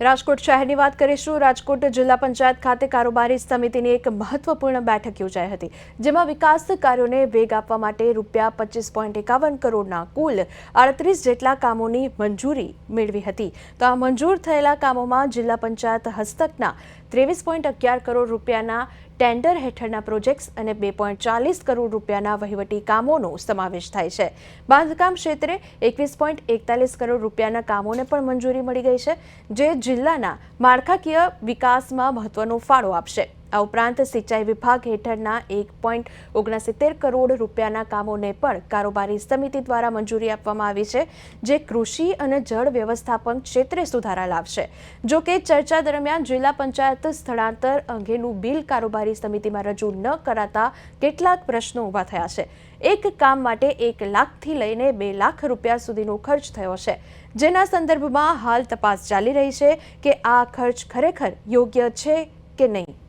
રાજકોટ શહેરની વાત કરીશું. રાજકોટ જિલ્લા પંચાયત ખાતે કારોબારી સમિતિની એક મહત્વપૂર્ણ બેઠક યોજાઈ હતી, જેમાં વિકાસ કાર્યોને વેગ આપવા માટે રૂપિયા પચીસ પોઈન્ટ એકાવન કરોડના કુલ આડત્રીસ જેટલા કામોની મંજૂરી મેળવી હતી. તો આ મંજૂર થયેલા કામોમાં જિલ્લા પંચાયત હસ્તકના ત્રેવીસ પોઈન્ટ અગિયાર કરોડ રૂપિયાના ટેન્ડર હેઠળના પ્રોજેક્ટ્સ અને બે પોઈન્ટ ચાલીસ કરોડ રૂપિયાના વહીવટી કામોનો સમાવેશ થાય છે. બાંધકામ ક્ષેત્રે એકવીસ પોઈન્ટ એકતાલીસ કરોડ રૂપિયાના કામોને પણ મંજૂરી મળી ગઈ છે, જે જિલ્લાના માળખાકીય વિકાસમાં મહત્વનો ફાળો આપશે. આ ઉપરાંત સિંચાઈ વિભાગ હેઠળના એક પોઈન્ટ ઓગણસિત્તેર કરોડ રૂપિયાના કામોને પણ કારોબારી સમિતિ દ્વારા મંજૂરી આપવામાં આવી છે, જે કૃષિ અને જળ વ્યવસ્થાપન ક્ષેત્રે સુધારા લાવશે. જો કે ચર્ચા દરમિયાન જિલ્લા પંચાયત સ્થળાંતર અંગેનું બિલ કારોબારી સમિતિમાં રજૂ ન કરાતા કેટલાક પ્રશ્નો ઊભા થયા છે. એક કામ માટે એક લાખથી લઈને બે લાખ રૂપિયા સુધીનો ખર્ચ થયો છે. જેના સંદર્ભમાં હાલ તપાસ ચાલી રહી છે કે આ ખર્ચ ખરેખર યોગ્ય છે કે નહીં.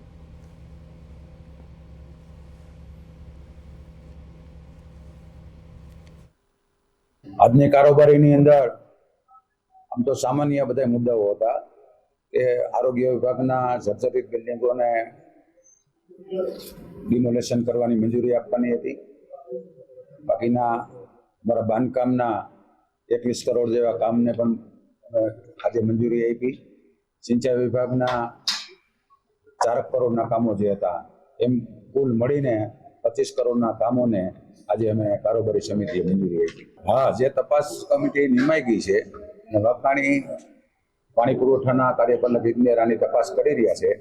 આજની કારોબારીની અંદર આમ તો સામાન્ય બધા મુદ્દાઓ હતા કે આરોગ્ય વિભાગના જર્જરિત બિલ્ડિંગોને ડિમોલેશન કરવાની મંજૂરી આપવાની હતી. બાકીના અમારા બાંધકામના એકવીસ કરોડ જેવા કામને પણ આજે મંજૂરી આપી. સિંચાઈ વિભાગના ચારક કરોડના કામો જે હતા એમ કુલ મળીને પચીસ કરોડના કામોને આજે અમે કારોબારી સમિતિએ મંજૂરી આપી હા, જે તપાસ કમિટી નિમાઈ ગઈ છે અને વાપરાણી પાણી પુરવઠાના કાર્યપાલક ઇજનેરાની તપાસ કરી રહ્યા છે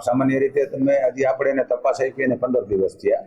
સામાન્ય રીતે તમે હજી આપણે એને તપાસ આપી અને પંદર દિવસ થયા.